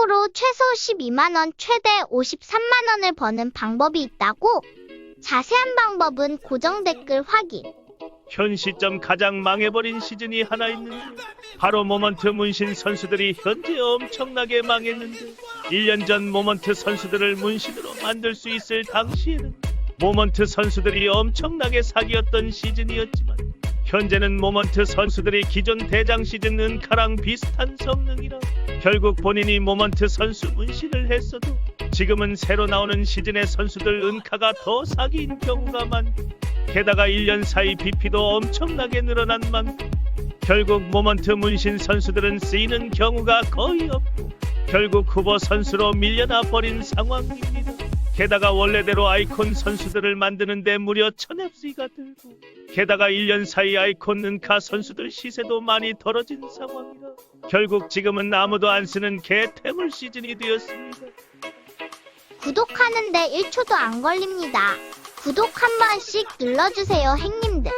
연속으로 최소 12만원, 최대 53만원을 버는 방법이 있다고? 자세한 방법은 고정 댓글 확인. 현 시점 가장 망해버린 시즌이 하나 있는데 바로 모먼트 문신 선수들이 현재 엄청나게 망했는데 1년 전 모먼트 선수들을 문신으로 만들 수 있을 당시에는 모먼트 선수들이 엄청나게 사기였던 시즌이었지만 현재는 모먼트 선수들이 기존 대장 시즌 은카랑 비슷한 성능이라 결국 본인이 모먼트 선수 문신을 했어도 지금은 새로 나오는 시즌의 선수들 은카가 더 사기인 경우가 많고 게다가 1년 사이 BP도 엄청나게 늘어난 만큼 결국 모먼트 문신 선수들은 쓰이는 경우가 거의 없고 결국 후보 선수로 밀려나 버린 상황입니다. 게다가 원래대로 아이콘 선수들을 만드는데 무려 천엽수가 들고 게다가 1년 사이 아이콘 은카 선수들 시세도 많이 떨어진 상황이라 결국 지금은 아무도 안 쓰는 개태물 시즌이 되었습니다. 구독하는데 1초도 안 걸립니다. 구독 한 번씩 눌러주세요, 행님들.